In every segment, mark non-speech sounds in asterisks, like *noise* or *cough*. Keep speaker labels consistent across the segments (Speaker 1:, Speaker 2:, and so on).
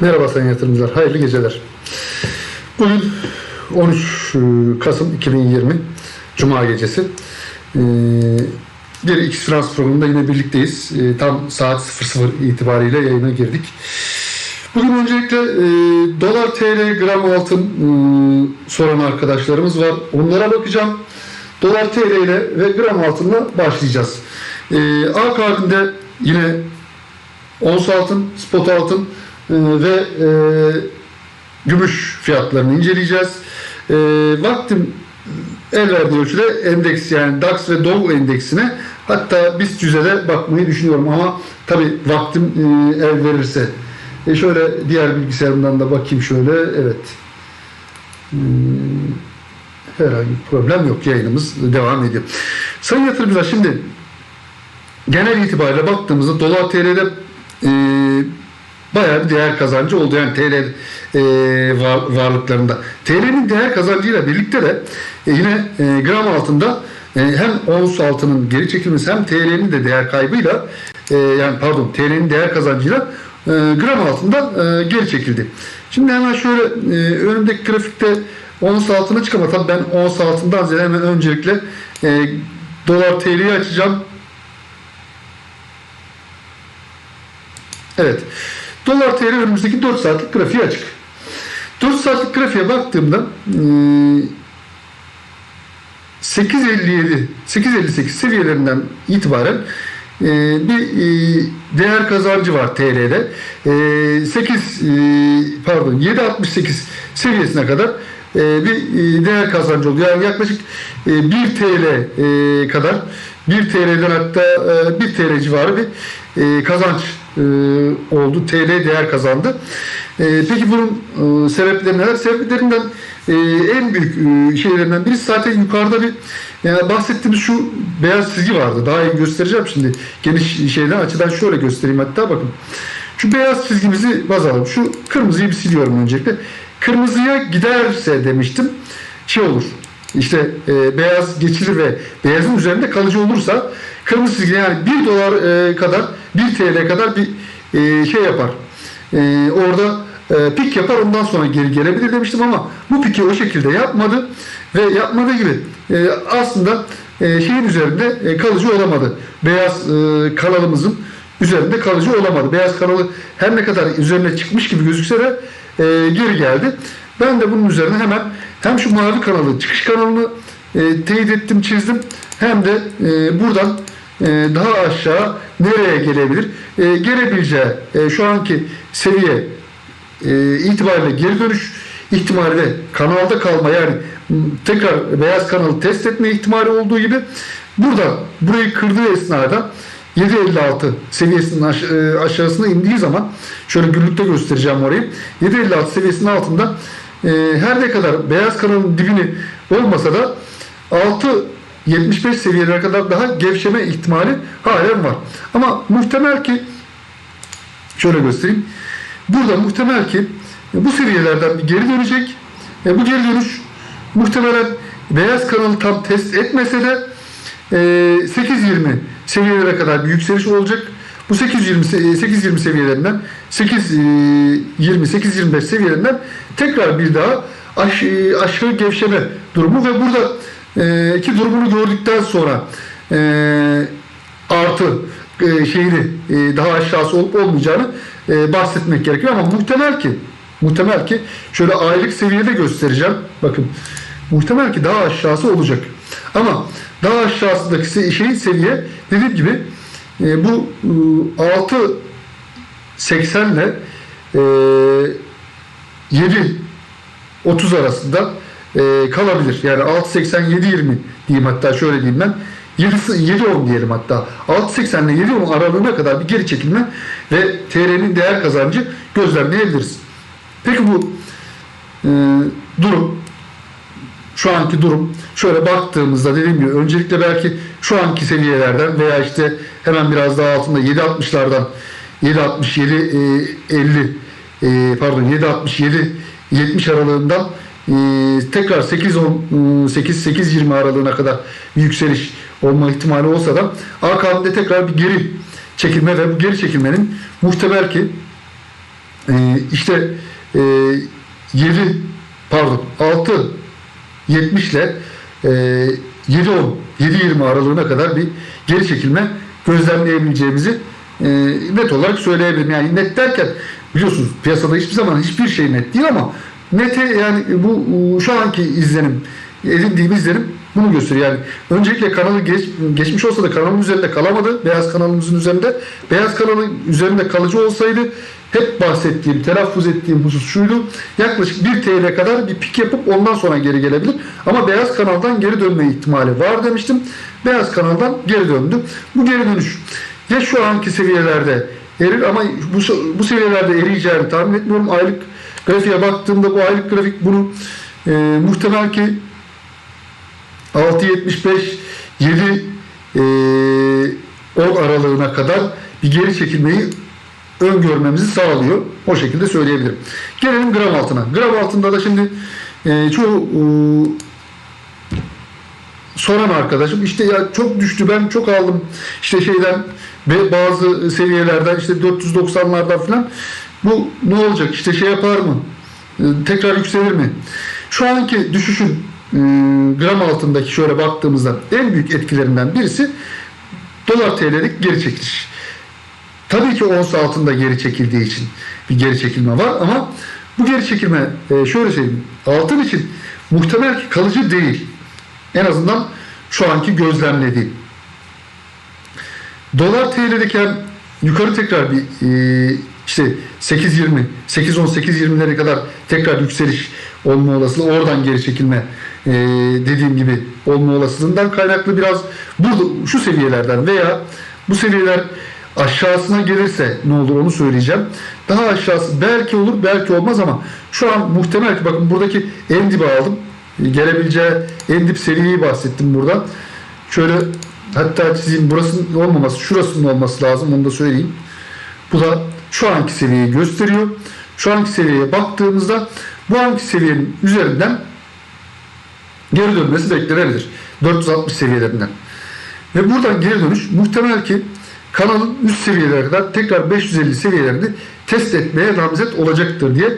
Speaker 1: Merhaba sayın yatırımcılar, hayırlı geceler. Bugün 13 Kasım 2020 Cuma gecesi. Ee, Bir X Finans programında yine birlikteyiz. Ee, Tam saat 00 itibariyle yayına girdik. Bugün öncelikle e, dolar TL gram altın e, soran arkadaşlarımız var. Onlara bakacağım. Dolar TL ile ve gram altınla başlayacağız. E, A kardinde yine ons altın, spot altın e, ve e, gümüş fiyatlarını inceleyeceğiz. E, vaktim el verdiği ölçüde endeks yani DAX ve Dow endeksine hatta BIST 100'e de bakmayı düşünüyorum ama tabi vaktim e, el verirse. E şöyle diğer bilgisayarımdan da bakayım şöyle. Evet. Hmm, herhangi bir problem yok. Yayınımız devam ediyor. Sayın yatırımcılar şimdi genel itibariyle baktığımızda dolar TL'de e, bayağı bir değer kazancı oldu. Yani TL e, var, varlıklarında. TL'nin değer kazancıyla birlikte de e, yine e, gram altında e, hem ons altının geri çekilmesi hem TL'nin de değer kaybıyla e, yani pardon TL'nin değer kazancıyla e, gram altında e, geri çekildi. Şimdi hemen şöyle e, önümdeki grafikte ons altına çıkama tabii ben ons altından ziyade hemen öncelikle e, dolar TL'yi açacağım. Evet. Dolar TL önümüzdeki 4 saatlik grafiği açık. 4 saatlik grafiğe baktığımda e, 8.57 8.58 seviyelerinden itibaren bir değer kazancı var TL'de. E, 8 e, pardon 7.68 seviyesine kadar bir değer kazancı oluyor. Yani yaklaşık e, 1 TL kadar 1 TL'den hatta e, 1 TL civarı bir kazanç e, oldu. TL değer kazandı. E, peki bunun e, sebepleri neler? Sebeplerinden e, en büyük e, şeylerinden birisi zaten yukarıda bir yani bahsettiğimiz şu beyaz çizgi vardı. Daha iyi göstereceğim şimdi. Geniş şeyden açıdan şöyle göstereyim hatta bakın. Şu beyaz çizgimizi baz alalım. Şu kırmızıyı bir siliyorum öncelikle. Kırmızıya giderse demiştim şey olur. İşte e, beyaz geçilir ve beyazın üzerinde kalıcı olursa kırmızı çizgi yani 1 dolar e, kadar 1 TL kadar bir e, şey yapar. E, orada e, pik yapar ondan sonra geri gelebilir demiştim ama bu piki o şekilde yapmadı ve yapmadığı gibi e, aslında e, şeyin üzerinde e, kalıcı olamadı. Beyaz e, kanalımızın üzerinde kalıcı olamadı. Beyaz kanalı her ne kadar üzerine çıkmış gibi gözükse de e, geri geldi. Ben de bunun üzerine hemen hem şu mavi kanalı çıkış kanalını e, teyit ettim çizdim hem de e, buradan daha aşağı nereye gelebilir? E, gelebileceği e, şu anki seviye e, itibariyle geri dönüş ihtimali de kanalda kalma yani tekrar beyaz kanalı test etme ihtimali olduğu gibi burada burayı kırdığı esnada 7.56 seviyesinin e, aşağısına indiği zaman şöyle günlükte göstereceğim orayı 7.56 seviyesinin altında her ne kadar beyaz kanalın dibini olmasa da 6.75 seviyelere kadar daha gevşeme ihtimali halen var. Ama muhtemel ki şöyle göstereyim. Burada muhtemel ki bu seviyelerden bir geri dönecek. E, bu geri dönüş muhtemelen beyaz kanalı tam test etmese de e, 8.20 seviyelere kadar bir yükseliş olacak. Bu 820 820 seviyelerinden 820 825 seviyelerinden tekrar bir daha aş, aşağı gevşeme durumu ve burada e, iki durumunu gördükten sonra e, artı e, şeyini e, daha aşağısı olup olmayacağını e, bahsetmek gerekiyor ama muhtemel ki muhtemel ki şöyle aylık seviyede göstereceğim. Bakın muhtemel ki daha aşağısı olacak. Ama daha aşağısındaki şeyin seviye dediğim gibi e, bu e, 6 80 ile e, 7 30 arasında e, kalabilir. Yani 6.80 7.20 diyeyim hatta şöyle diyeyim ben. 7.10 diyelim hatta. 6.80 ile 7.10 aralığına kadar bir geri çekilme ve TL'nin değer kazancı gözlemleyebiliriz. Peki bu e, durum şu anki durum şöyle baktığımızda dediğim gibi öncelikle belki şu anki seviyelerden veya işte hemen biraz daha altında 7.60'lardan 7.67 50 e, pardon 7.67 70 aralığından e, tekrar 8 8 8 20 aralığına kadar bir yükseliş olma ihtimali olsa da AKM'de tekrar bir geri çekilme ve bu geri çekilmenin muhtemel ki e, işte e, 7 pardon 6 70 ile e, 7-10 7-20 aralığına kadar bir geri çekilme gözlemleyebileceğimizi e, net olarak söyleyebilirim. Yani net derken biliyorsunuz piyasada hiçbir zaman hiçbir şey net değil ama nete yani bu şu anki izlenim edindiğim izlenim bunu gösteriyor. Yani öncelikle kanalı geç, geçmiş olsa da kanalın üzerinde kalamadı. Beyaz kanalımızın üzerinde. Beyaz kanalın üzerinde kalıcı olsaydı hep bahsettiğim, telaffuz ettiğim husus şuydu. Yaklaşık 1 TL kadar bir pik yapıp ondan sonra geri gelebilir. Ama beyaz kanaldan geri dönme ihtimali var demiştim. Beyaz kanaldan geri döndü. Bu geri dönüş ya şu anki seviyelerde erir ama bu, bu seviyelerde eriyeceğini tahmin etmiyorum. Aylık grafiğe baktığımda bu aylık grafik bunu e, muhtemel ki 6.75 7 e, 10 aralığına kadar bir geri çekilmeyi öngörmemizi sağlıyor. O şekilde söyleyebilirim. Gelelim gram altına. Gram altında da şimdi e, çoğu e, soran arkadaşım işte ya çok düştü ben çok aldım işte şeyden ve bazı seviyelerden işte 490'lardan falan bu ne olacak? İşte şey yapar mı? E, tekrar yükselir mi? Şu anki düşüşün e, gram altındaki şöyle baktığımızda en büyük etkilerinden birisi dolar TL'lik geri çekiliş. Tabii ki ons altında geri çekildiği için bir geri çekilme var ama bu geri çekilme e, şöyle söyleyeyim altın için muhtemel ki kalıcı değil. En azından şu anki gözlemlediğim. Dolar TL'deki yukarı tekrar bir e, işte 8.20, 8.10-8.20'lere kadar tekrar yükseliş olma olasılığı, oradan geri çekilme e, dediğim gibi olma olasılığından kaynaklı biraz burada şu seviyelerden veya bu seviyeler aşağısına gelirse ne olur onu söyleyeceğim. Daha aşağısı belki olur belki olmaz ama şu an muhtemel ki bakın buradaki en dibe aldım gelebileceği en dip seviyeyi bahsettim burada. Şöyle hatta çizeyim burasının olmaması, şurasının olması lazım onu da söyleyeyim. Bu da şu anki seviyeyi gösteriyor. Şu anki seviyeye baktığımızda bu anki seviyenin üzerinden geri dönmesi beklenebilir. 460 seviyelerinden. Ve buradan geri dönüş muhtemel ki kanalın üst seviyelere kadar tekrar 550 seviyelerini test etmeye namzet olacaktır diye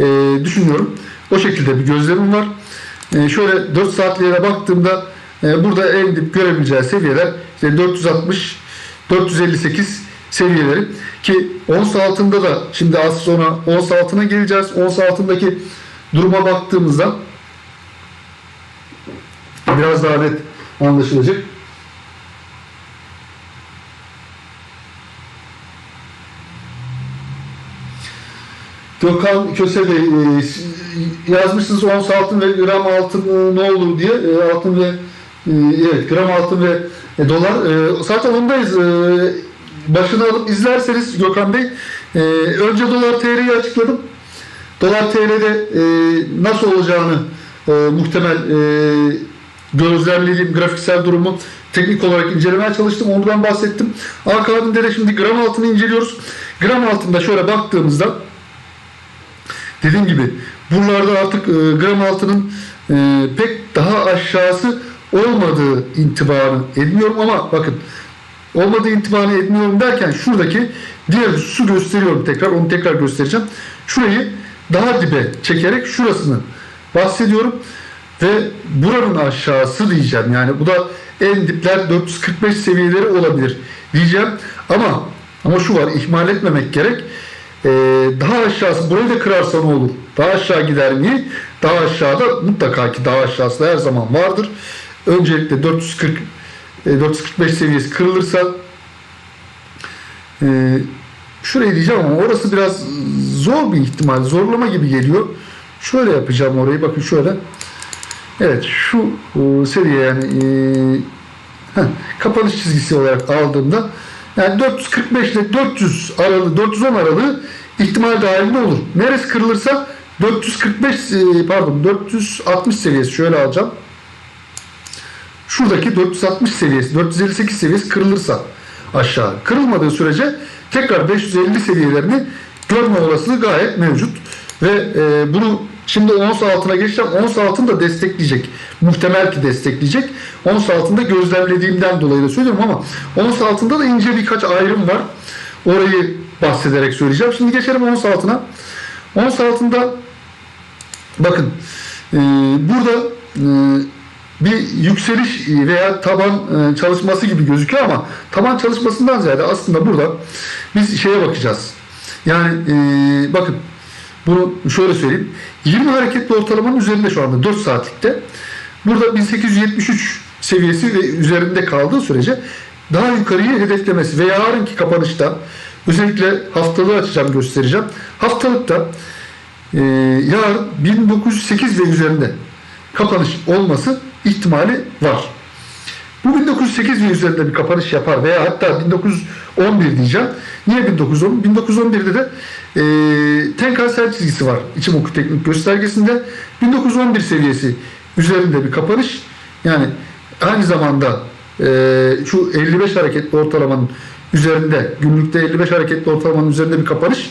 Speaker 1: e, düşünüyorum. O şekilde bir gözlemim var. E, şöyle 4 saatliğine baktığımda e, burada en dip görebileceği seviyeler işte 460 458 seviyeleri ki ons altında da şimdi az sonra ons altına geleceğiz. Ons altındaki duruma baktığımızda biraz daha net anlaşılacak. Gökhan Köse Bey e, yazmışsınız ons altın ve gram altın e, ne olur diye e, altın ve evet gram altın ve dolar zaten ondayız başını alıp izlerseniz Gökhan Bey önce dolar TL'yi açıkladım dolar TL'de nasıl olacağını muhtemel gözlemlediğim grafiksel durumu teknik olarak incelemeye çalıştım. Ondan bahsettim. Akabinde de şimdi gram altını inceliyoruz. Gram altında şöyle baktığımızda dediğim gibi buralarda artık e, gram altının e, pek daha aşağısı olmadığı intibarı edmiyorum ama bakın olmadığı intibarı etmiyorum derken şuradaki diğer hususu gösteriyorum tekrar onu tekrar göstereceğim. Şurayı daha dibe çekerek şurasını bahsediyorum ve buranın aşağısı diyeceğim. Yani bu da en dipler 445 seviyeleri olabilir diyeceğim. Ama ama şu var ihmal etmemek gerek. Ee, daha aşağısı burayı da kırarsa ne olur? Daha aşağı gider mi? Daha aşağıda mutlaka ki daha aşağısı da her zaman vardır. Öncelikle 440 445 e, seviyesi kırılırsa e, şurayı diyeceğim ama orası biraz zor bir ihtimal. Zorlama gibi geliyor. Şöyle yapacağım orayı. Bakın şöyle. Evet şu e, seviye yani heh, kapanış çizgisi olarak aldığımda yani 445 ile 400 aralığı, 410 aralığı ihtimal dahilinde olur. Neresi kırılırsa 445 e, pardon 460 seviyesi şöyle alacağım. Şuradaki 460 seviyesi, 458 seviyesi kırılırsa aşağı. Kırılmadığı sürece tekrar 550 seviyelerini görme olasılığı gayet mevcut. Ve e, bunu Şimdi ons altına geçeceğim. Ons altını da destekleyecek. Muhtemel ki destekleyecek. Ons altında gözlemlediğimden dolayı da söylüyorum ama ons altında da ince birkaç ayrım var. orayı bahsederek söyleyeceğim. Şimdi geçelim ons altına. Ons altında bakın e, burada e, bir yükseliş veya taban e, çalışması gibi gözüküyor ama taban çalışmasından ziyade aslında burada biz şeye bakacağız. Yani e, bakın bunu şöyle söyleyeyim. 20 hareketli ortalamanın üzerinde şu anda 4 saatlikte. Burada 1873 seviyesi ve üzerinde kaldığı sürece daha yukarıyı hedeflemesi ve yarınki kapanışta özellikle haftalığı açacağım göstereceğim. Haftalıkta e, yarın 1908 ve üzerinde kapanış olması ihtimali var. Bu 1908 ve üzerinde bir kapanış yapar veya hatta 1911 diyeceğim. Niye 1910? 1911'de de e, Tenkan sel çizgisi var İçimoku teknik göstergesinde. 1911 seviyesi üzerinde bir kapanış. Yani aynı zamanda e, şu 55 hareketli ortalamanın üzerinde günlükte 55 hareketli ortalamanın üzerinde bir kapanış.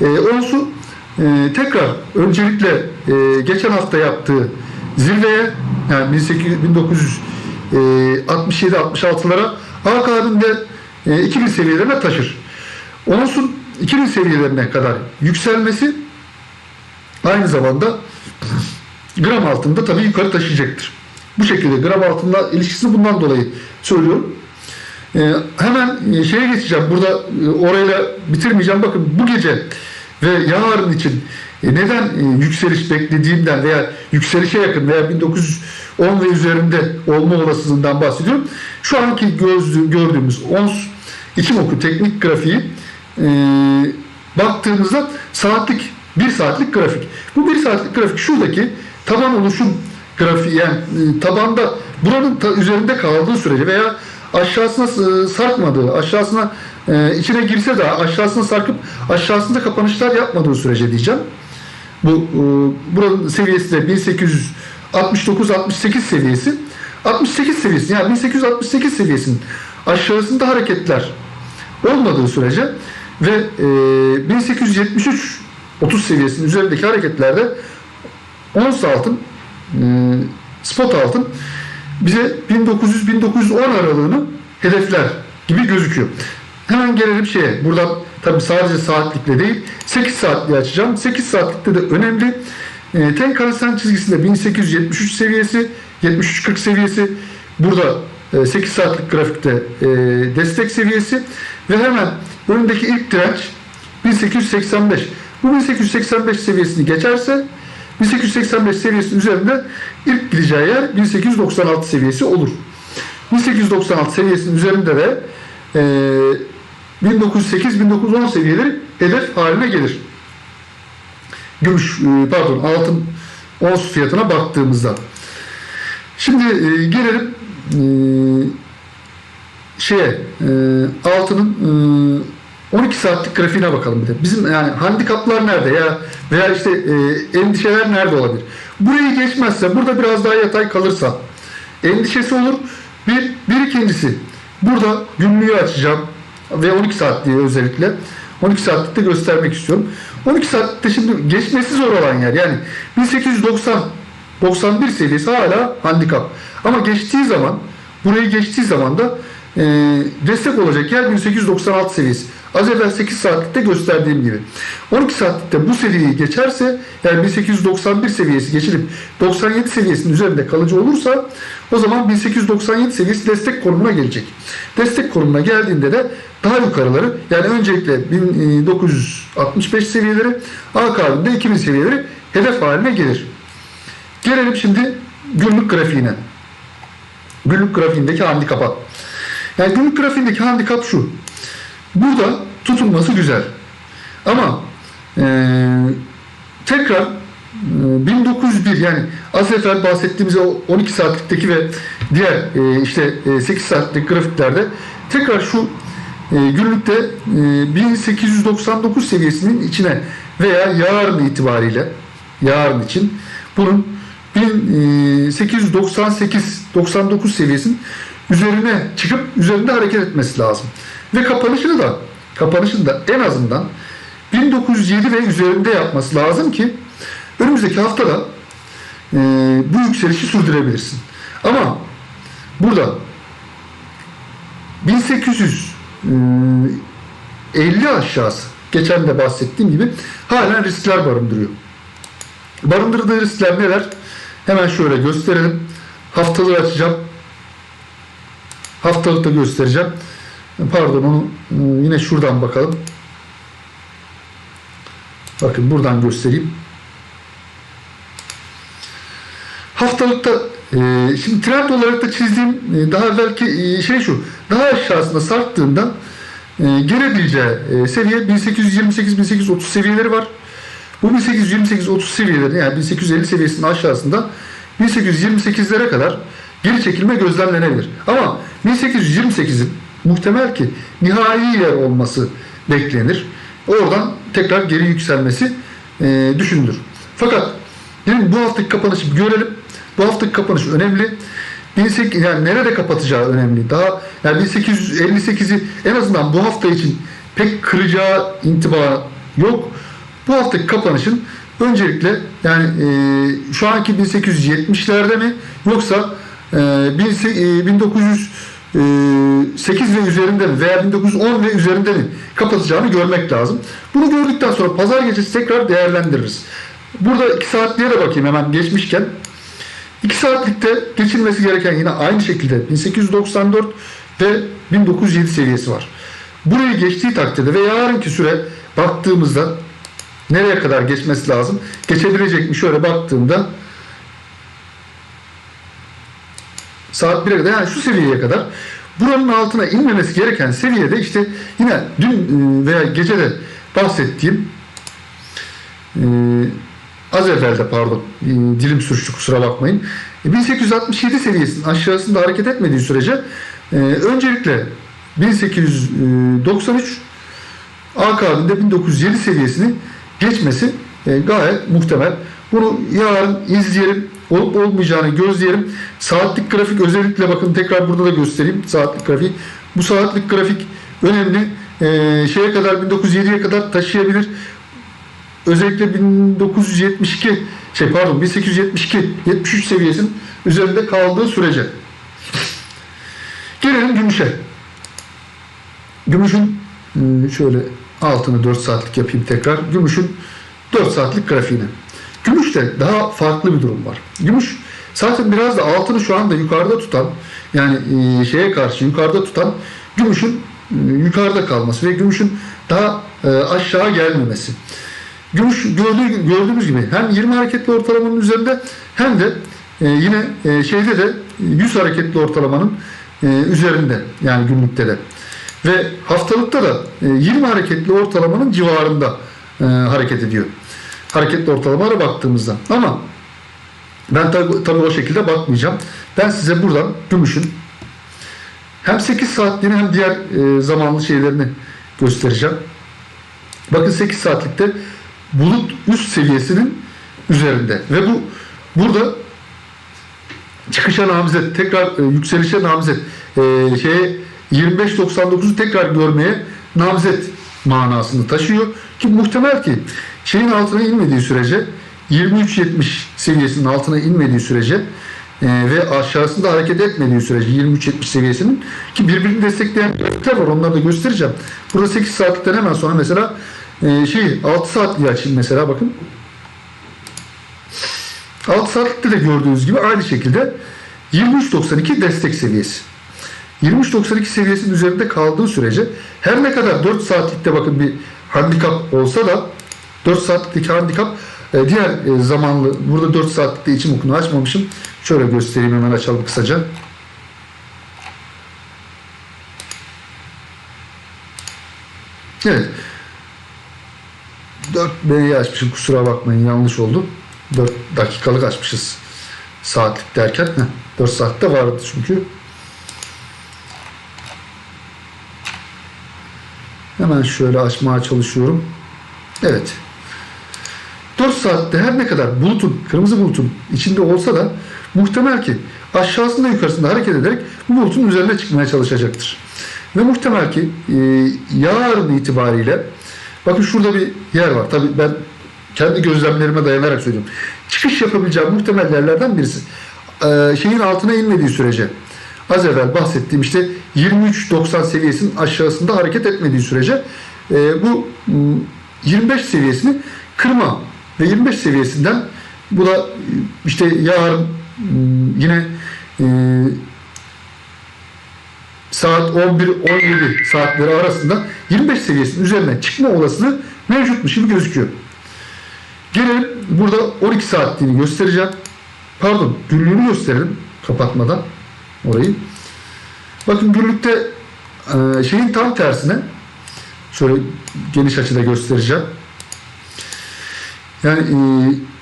Speaker 1: E, onsu e, tekrar öncelikle e, geçen hafta yaptığı zirveye yani 1800, 1900 67-66'lara akabinde e, 2000 seviyelerine taşır. Onsun 2000 seviyelerine kadar yükselmesi aynı zamanda gram altında tabii yukarı taşıyacaktır. Bu şekilde gram altında ilişkisi bundan dolayı söylüyorum. Ee, hemen şeye geçeceğim. Burada e, orayla bitirmeyeceğim. Bakın bu gece ve yarın için e, neden e, yükseliş beklediğimden veya yükselişe yakın veya 1910 ve üzerinde olma olasılığından bahsediyorum. Şu anki göz, gördüğümüz ons Ichimoku teknik grafiği e, baktığımızda saatlik bir saatlik grafik. Bu bir saatlik grafik şuradaki taban oluşum grafiği yani e, tabanda buranın ta, üzerinde kaldığı sürece veya aşağısına e, sarkmadığı, aşağısına e, içine girse de aşağısına sarkıp aşağısında kapanışlar yapmadığı sürece diyeceğim. Bu e, buranın seviyesi de 1869-68 seviyesi. 68 seviyesi yani 1868 seviyesinin aşağısında hareketler olmadığı sürece ve e, 1873 30 seviyesinin üzerindeki hareketlerde ons altın e, spot altın bize 1900-1910 aralığını hedefler gibi gözüküyor. Hemen gelelim şeye. Buradan tabi sadece saatlikle değil 8 saatliği açacağım. 8 saatlikte de önemli. E, Tenkan-sen çizgisinde 1873 seviyesi 73-40 seviyesi burada e, 8 saatlik grafikte e, destek seviyesi ve hemen önündeki ilk direnç 1885. Bu 1885 seviyesini geçerse 1885 seviyesinin üzerinde ilk gideceği yer 1896 seviyesi olur. 1896 seviyesinin üzerinde de e, 1908-1910 seviyeleri hedef haline gelir. Gümüş, e, pardon altın ons fiyatına baktığımızda. Şimdi e, gelelim e, şeye altının e, 12 saatlik grafiğine bakalım bir de. Bizim yani handikaplar nerede ya veya işte endişeler nerede olabilir? Burayı geçmezse, burada biraz daha yatay kalırsa endişesi olur. Bir, bir ikincisi burada günlüğü açacağım ve 12 saatliği özellikle 12 saatlikte göstermek istiyorum. 12 saatte şimdi geçmesi zor olan yer yani 1890 91 seviyesi hala handikap. Ama geçtiği zaman burayı geçtiği zaman da e, destek olacak yer 1896 seviyesi. Az evvel 8 saatlikte gösterdiğim gibi. 12 saatlikte bu seviyeyi geçerse yani 1891 seviyesi geçilip 97 seviyesinin üzerinde kalıcı olursa o zaman 1897 seviyesi destek konumuna gelecek. Destek konumuna geldiğinde de daha yukarıları yani öncelikle 1965 seviyeleri akabinde 2000 seviyeleri hedef haline gelir. Gelelim şimdi günlük grafiğine. Günlük grafiğindeki handikapa. Yani günlük grafiğindeki handikap şu. Burada tutulması güzel. Ama tekrar e, 1901 yani az evvel bahsettiğimiz o 12 saatlikteki ve diğer e, işte e, 8 saatlik grafiklerde tekrar şu e, günlükte e, 1899 seviyesinin içine veya yarın itibariyle yarın için bunun 1898-99 seviyesinin üzerine çıkıp üzerinde hareket etmesi lazım. Ve kapanışını da kapanışını da en azından 1907 ve üzerinde yapması lazım ki önümüzdeki haftada e, bu yükselişi sürdürebilirsin. Ama burada 1800 e, 50 aşağısı geçen de bahsettiğim gibi halen riskler barındırıyor. Barındırdığı riskler neler? Hemen şöyle gösterelim. Haftalığı açacağım. Haftalıkta göstereceğim. Pardon onu ıı, yine şuradan bakalım. Bakın buradan göstereyim. Haftalıkta e, şimdi trend olarak da çizdiğim e, daha belki e, şey şu daha aşağısında sarktığında e, gelebileceği e, seviye 1828-1830 seviyeleri var. Bu 1828-30 seviyeleri yani 1850 seviyesinin aşağısında 1828'lere kadar geri çekilme gözlemlenebilir. Ama 1828'in muhtemel ki nihai yer olması beklenir. Oradan tekrar geri yükselmesi e, düşünülür. Fakat dedim bu haftaki kapanışı görelim. Bu haftaki kapanış önemli. 1800 yani nerede kapatacağı önemli. Daha yani 1858'i en azından bu hafta için pek kıracağı intiba yok. Bu haftaki kapanışın öncelikle yani e, şu anki 1870'lerde mi yoksa e, 1908 ve üzerinde mi veya 1910 ve üzerinde mi kapatacağını görmek lazım. Bunu gördükten sonra pazar gecesi tekrar değerlendiririz. Burada 2 saatliğe de bakayım hemen geçmişken. 2 saatlikte geçilmesi gereken yine aynı şekilde 1894 ve 1907 seviyesi var. Burayı geçtiği takdirde ve yarınki süre baktığımızda nereye kadar geçmesi lazım? Geçebilecek mi? Şöyle baktığımda saat 1'e kadar yani şu seviyeye kadar buranın altına inmemesi gereken seviyede işte yine dün e, veya gece de bahsettiğim e, az evvelde pardon e, dilim sürçtü kusura bakmayın 1867 seviyesinin aşağısında hareket etmediği sürece öncelikle 1893 akabinde 1907 seviyesini geçmesi gayet muhtemel. Bunu yarın izleyelim. Olup olmayacağını gözleyelim. Saatlik grafik özellikle bakın tekrar burada da göstereyim saatlik grafik. Bu saatlik grafik önemli. Ee, şeye kadar 1907'ye kadar taşıyabilir. Özellikle 1972 şey pardon 1872 73 seviyesinin üzerinde kaldığı sürece. Gelelim gümüşe. Gümüşün şöyle altını 4 saatlik yapayım tekrar. Gümüşün 4 saatlik grafiğini. Gümüşte daha farklı bir durum var. Gümüş zaten biraz da altını şu anda yukarıda tutan yani e, şeye karşı yukarıda tutan gümüşün e, yukarıda kalması ve gümüşün daha e, aşağı gelmemesi. Gümüş gördüğü, gördüğümüz gibi hem 20 hareketli ortalamanın üzerinde hem de yine şeyde de 100 hareketli ortalamanın üzerinde yani günlükte de. Ve haftalıkta da 20 hareketli ortalamanın civarında hareket ediyor hareketli ortalamalara baktığımızda. Ama ben tabii, tabii o şekilde bakmayacağım. Ben size buradan gümüşün hem 8 saatliğini hem diğer e, zamanlı şeylerini göstereceğim. Bakın 8 saatlikte bulut üst seviyesinin üzerinde ve bu burada çıkışa namzet tekrar e, yükselişe namzet e, şeye 25.99'u tekrar görmeye namzet manasını taşıyor ki muhtemel ki şeyin altına inmediği sürece 23.70 seviyesinin altına inmediği sürece e, ve aşağısında hareket etmediği sürece 23.70 seviyesinin ki birbirini destekleyen grafikler var onları da göstereceğim. Burada 8 saatlikten hemen sonra mesela e, şey 6 saatliği açayım mesela bakın. 6 saatlikte de gördüğünüz gibi aynı şekilde 23.92 destek seviyesi. 23.92 seviyesinin üzerinde kaldığı sürece her ne kadar 4 saatlikte bakın bir handikap olsa da 4 saatlik handikap e, diğer e, zamanlı burada 4 saatlikte içim okunu açmamışım. Şöyle göstereyim hemen açalım kısaca. Evet. 4 B'yi açmışım kusura bakmayın yanlış oldu. 4 dakikalık açmışız. Saatlik derken ne? 4 saatte vardı çünkü. Hemen şöyle açmaya çalışıyorum. Evet. 4 saatte her ne kadar bulutun, kırmızı bulutun içinde olsa da muhtemel ki aşağısında yukarısında hareket ederek bu bulutun üzerine çıkmaya çalışacaktır. Ve muhtemel ki e, yarın itibariyle bakın şurada bir yer var. Tabi ben kendi gözlemlerime dayanarak söylüyorum. Çıkış yapabileceğim muhtemel yerlerden birisi. E, şeyin altına inmediği sürece az evvel bahsettiğim işte 23.90 seviyesinin aşağısında hareket etmediği sürece e, bu m, 25 seviyesini kırma ve 25 seviyesinden bu da işte yarın m, yine e, saat 11-17 saatleri arasında 25 seviyesinin üzerine çıkma olasılığı mevcutmuş gibi gözüküyor. Gelelim burada 12 saatliğini göstereceğim. Pardon günlüğünü gösterelim kapatmadan orayı. Bakın günlükte e, şeyin tam tersine şöyle geniş açıda göstereceğim. Yani e,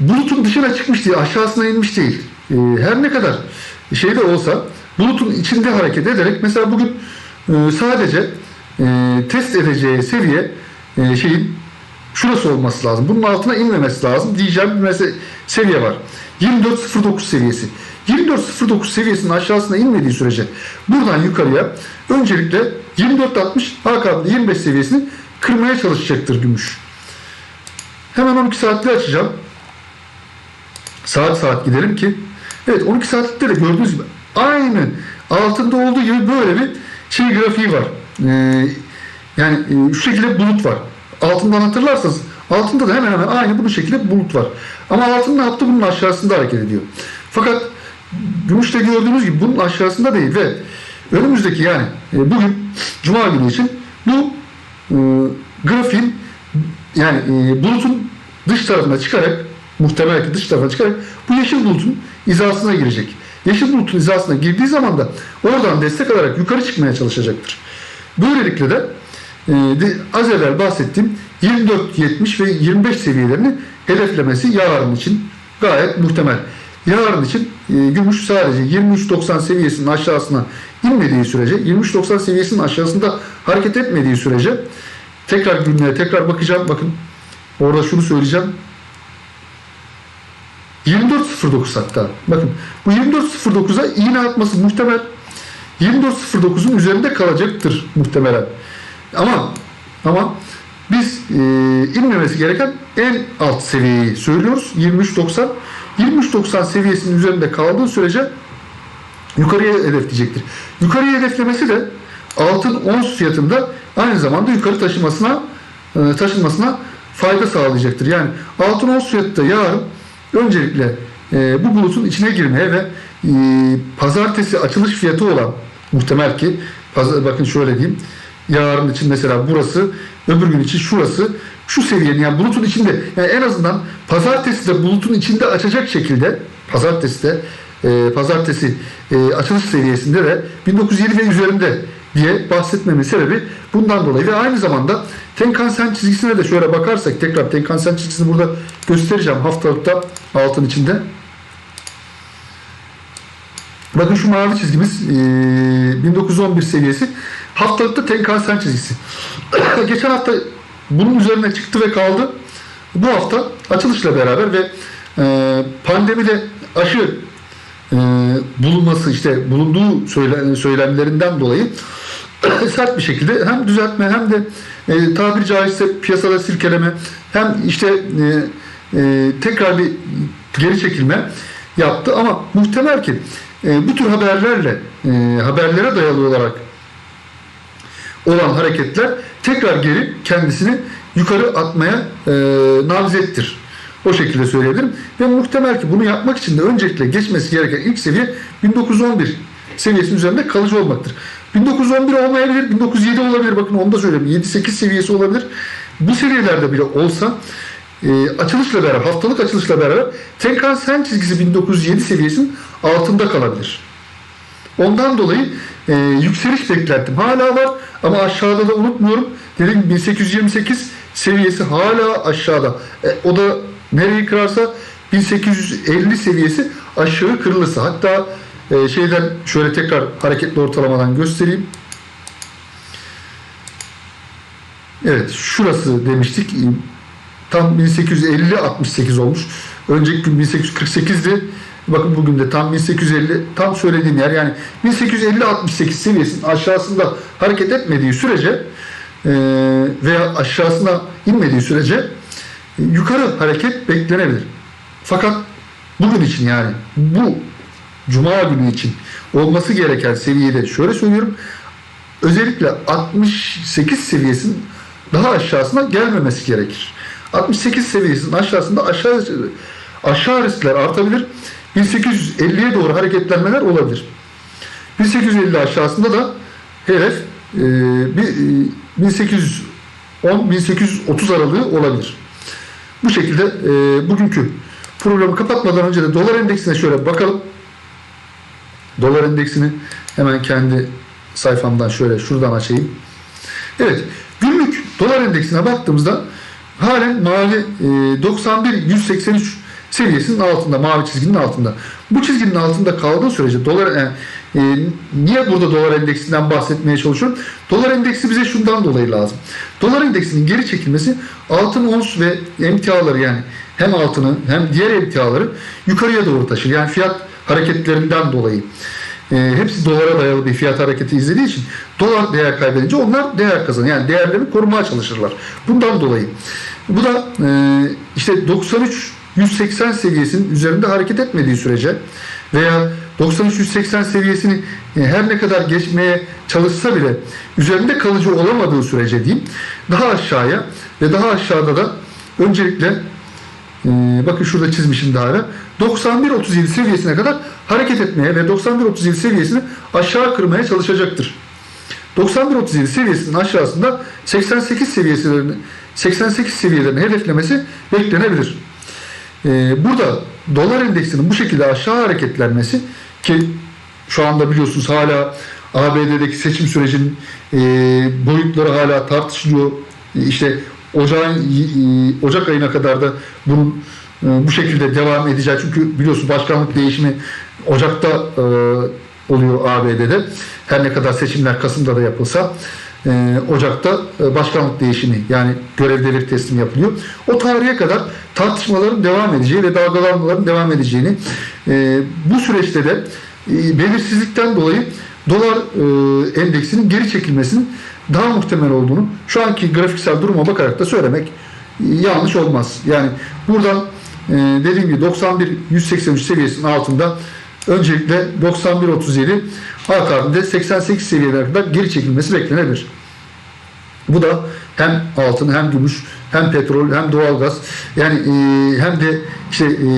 Speaker 1: bulutun dışına çıkmış değil, aşağısına inmiş değil. E, her ne kadar şeyde olsa bulutun içinde hareket ederek mesela bugün e, sadece e, test edeceği seviye e, şeyin şurası olması lazım. Bunun altına inmemesi lazım diyeceğim bir mesela seviye var. 24.09 seviyesi. 24.09 seviyesinin aşağısına inmediği sürece buradan yukarıya öncelikle 24.60 akabinde 25 seviyesini kırmaya çalışacaktır gümüş. Hemen 12 saatli açacağım. Saat saat gidelim ki. Evet 12 saatlikte de gördüğünüz gibi aynı altında olduğu gibi böyle bir şey grafiği var. Ee, yani e, şu şekilde bulut var. Altından hatırlarsanız altında da hemen hemen aynı bu şekilde bulut var. Ama altın ne yaptı? Bunun aşağısında hareket ediyor. Fakat gümüşte gördüğünüz gibi bunun aşağısında değil ve önümüzdeki yani e, bugün Cuma günü için bu e, grafiğin yani e, bulutun dış tarafına çıkarak muhtemel ki dış tarafına çıkarak bu yeşil bulutun hizasına girecek. Yeşil bulutun hizasına girdiği zaman da oradan destek alarak yukarı çıkmaya çalışacaktır. Böylelikle de e, az evvel bahsettiğim 24-70 ve 25 seviyelerini hedeflemesi yarın için gayet muhtemel. Yarın için e, gümüş sadece 23.90 seviyesinin aşağısına inmediği sürece, 23.90 seviyesinin aşağısında hareket etmediği sürece tekrar günlüğe tekrar bakacağım. Bakın orada şunu söyleyeceğim. 24.09 hatta. Bakın bu 24.09'a iğne atması muhtemel. 24.09'un üzerinde kalacaktır muhtemelen. Ama ama biz e, inmemesi gereken en alt seviyeyi söylüyoruz. 23.90. 23.90 seviyesinin üzerinde kaldığı sürece yukarıya hedefleyecektir. Yukarıya hedeflemesi de altın ons fiyatında aynı zamanda yukarı taşımasına e, taşınmasına fayda sağlayacaktır. Yani altın da yarın öncelikle e, bu bulutun içine girmeye ve e, pazartesi açılış fiyatı olan muhtemel ki bakın şöyle diyeyim yarın için mesela burası öbür gün için şurası şu seviyenin yani bulutun içinde yani en azından pazartesi de bulutun içinde açacak şekilde pazartesi de e, pazartesi e, açılış seviyesinde de 1907 ve üzerinde diye bahsetmemin sebebi bundan dolayı ve aynı zamanda Tenkan-Sen çizgisine de şöyle bakarsak tekrar Tenkan-Sen çizgisini burada göstereceğim haftalıkta altın içinde. Bakın şu mavi çizgimiz e, 1911 seviyesi haftalıkta Tenkan-Sen çizgisi. *coughs* Geçen hafta bunun üzerine çıktı ve kaldı. Bu hafta açılışla beraber ve pandemide aşı bulunması işte bulunduğu söyle, söylemlerinden dolayı *coughs* sert bir şekilde hem düzeltme hem de e, tabiri caizse piyasada silkeleme hem işte e, e, tekrar bir geri çekilme yaptı ama muhtemel ki e, bu tür haberlerle e, haberlere dayalı olarak olan hareketler tekrar geri kendisini yukarı atmaya e, namzettir. O şekilde söyleyebilirim. Ve muhtemel ki bunu yapmak için de öncelikle geçmesi gereken ilk seviye 1911 seviyesinin üzerinde kalıcı olmaktır. 1911 olmayabilir, 1907 olabilir. Bakın onu da söyleyeyim. 7-8 seviyesi olabilir. Bu seviyelerde bile olsa e, açılışla beraber, haftalık açılışla beraber Tenkan Sen çizgisi 1907 seviyesinin altında kalabilir. Ondan dolayı e, yükseliş beklentim hala var ama aşağıda da unutmuyorum. Gibi 1828 seviyesi hala aşağıda. E, o da nereyi kırarsa 1850 seviyesi aşağı kırılırsa. Hatta e, şeyden şöyle tekrar hareketli ortalamadan göstereyim. Evet şurası demiştik. Tam 1850-68 olmuş. Önceki gün 1848'di. Bakın bugün de tam 1850 tam söylediğim yer yani 1850-68 seviyesinin aşağısında hareket etmediği sürece e, veya aşağısına inmediği sürece e, yukarı hareket beklenebilir. Fakat bugün için yani bu Cuma günü için olması gereken seviyede şöyle söylüyorum. Özellikle 68 seviyesinin daha aşağısına gelmemesi gerekir. 68 seviyesinin aşağısında aşağı aşağı riskler artabilir. 1850'ye doğru hareketlenmeler olabilir. 1850 aşağısında da hedef e, bir, e, 1810-1830 aralığı olabilir. Bu şekilde e, bugünkü programı kapatmadan önce de dolar endeksine şöyle bakalım. Dolar endeksini hemen kendi sayfamdan şöyle şuradan açayım. Evet, günlük dolar endeksine baktığımızda halen mavi e, 91 183 seviyesinin altında, mavi çizginin altında. Bu çizginin altında kaldığı sürece dolar e, e, niye burada dolar endeksinden bahsetmeye çalışıyorum? Dolar endeksi bize şundan dolayı lazım. Dolar endeksinin geri çekilmesi altın ons ve emtiaları yani hem altını hem diğer emtiaları yukarıya doğru taşır. Yani fiyat hareketlerinden dolayı. E, hepsi dolara dayalı bir fiyat hareketi izlediği için dolar değer kaybedince onlar değer kazanır. Yani değerlerini korumaya çalışırlar. Bundan dolayı. Bu da e, işte 93 180 seviyesinin üzerinde hareket etmediği sürece veya 93-180 seviyesini e, her ne kadar geçmeye çalışsa bile üzerinde kalıcı olamadığı sürece diyeyim daha aşağıya ve daha aşağıda da öncelikle e, bakın şurada çizmişim daha ara 91-37 seviyesine kadar hareket etmeye ve 91-37 seviyesini aşağı kırmaya çalışacaktır. 91-37 seviyesinin aşağısında 88 seviyelerini 88 seviyelerini hedeflemesi beklenebilir. Ee, burada dolar endeksinin bu şekilde aşağı hareketlenmesi ki şu anda biliyorsunuz hala ABD'deki seçim sürecinin e, boyutları hala tartışılıyor. İşte ocağın Ocak ayına kadar da bunun e, bu şekilde devam edeceği çünkü biliyorsunuz başkanlık değişimi Ocak'ta e, oluyor ABD'de. Her ne kadar seçimler Kasım'da da yapılsa e, Ocak'ta başkanlık değişimi yani görev teslim yapılıyor. O tarihe kadar tartışmaların devam edeceği ve dalgalanmaların devam edeceğini bu süreçte de belirsizlikten dolayı dolar e, endeksinin geri çekilmesinin daha muhtemel olduğunu şu anki grafiksel duruma bakarak da söylemek e, yanlış olmaz. Yani buradan e, dediğim gibi 91 183 seviyesinin altında öncelikle 91 37 akabinde 88 seviyelere kadar geri çekilmesi beklenebilir. Bu da hem altın hem gümüş hem petrol hem doğalgaz. Yani e, hem de işte e,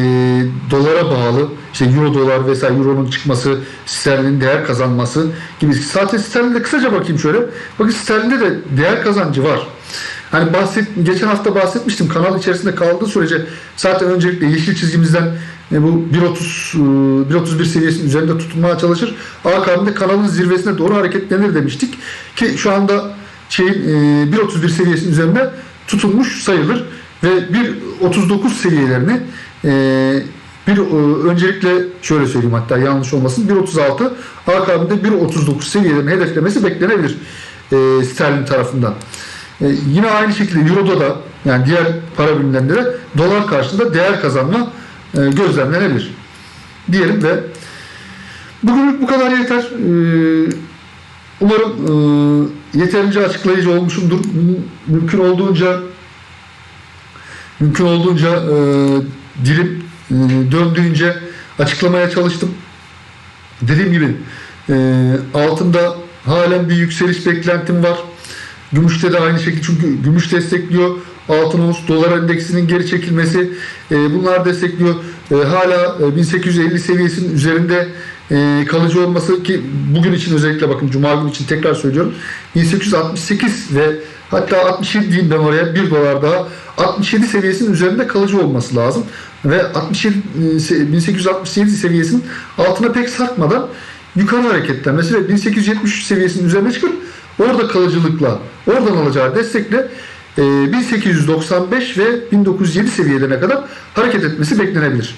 Speaker 1: dolara bağlı işte euro dolar vesaire euronun çıkması sterlinin değer kazanması gibi. Zaten sterlinde kısaca bakayım şöyle. Bakın sterlinde de değer kazancı var. Hani bahset, geçen hafta bahsetmiştim. Kanal içerisinde kaldığı sürece zaten öncelikle yeşil çizgimizden e, bu 1.30 e, 1.31 seviyesinin üzerinde tutunmaya çalışır. Akabinde kanalın zirvesine doğru hareketlenir demiştik. Ki şu anda şeyin e, 1.31 seviyesinin üzerinde tutunmuş sayılır ve 1.39 seviyelerini e, bir e, öncelikle şöyle söyleyeyim hatta yanlış olmasın 1.36 akabinde 1.39 seviyelerini hedeflemesi beklenebilir e, sterlin tarafından. E, yine aynı şekilde Euro'da da yani diğer para birimlerinde de dolar karşısında değer kazanma e, gözlemlenebilir. Diyelim ve bugünlük bu kadar yeter. E, umarım e, yeterince açıklayıcı olmuşumdur. Mümkün olduğunca mümkün olduğunca e, dilim e, döndüğünce açıklamaya çalıştım. Dediğim gibi e, altında halen bir yükseliş beklentim var. Gümüşte de aynı şekilde çünkü gümüş destekliyor. Altın ons dolar endeksinin geri çekilmesi e, bunlar destekliyor. E, hala e, 1850 seviyesinin üzerinde e, kalıcı olması ki bugün için özellikle bakın Cuma günü için tekrar söylüyorum. 1868 ve hatta 67 diyeyim ben oraya 1 dolar daha 67 seviyesinin üzerinde kalıcı olması lazım. Ve 67, e, 1867 seviyesinin altına pek sarkmadan yukarı hareketlenmesi ve 1873 seviyesinin üzerine çıkıp orada kalıcılıkla, oradan alacağı destekle e, 1895 ve 1907 seviyelerine kadar hareket etmesi beklenebilir.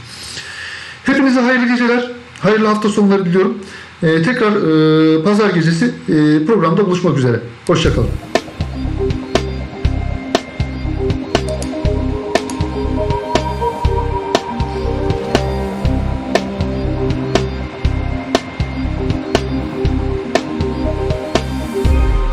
Speaker 1: Hepinize hayırlı geceler, hayırlı hafta sonları diliyorum. E, tekrar e, pazar gecesi e, programda buluşmak üzere. Hoşçakalın.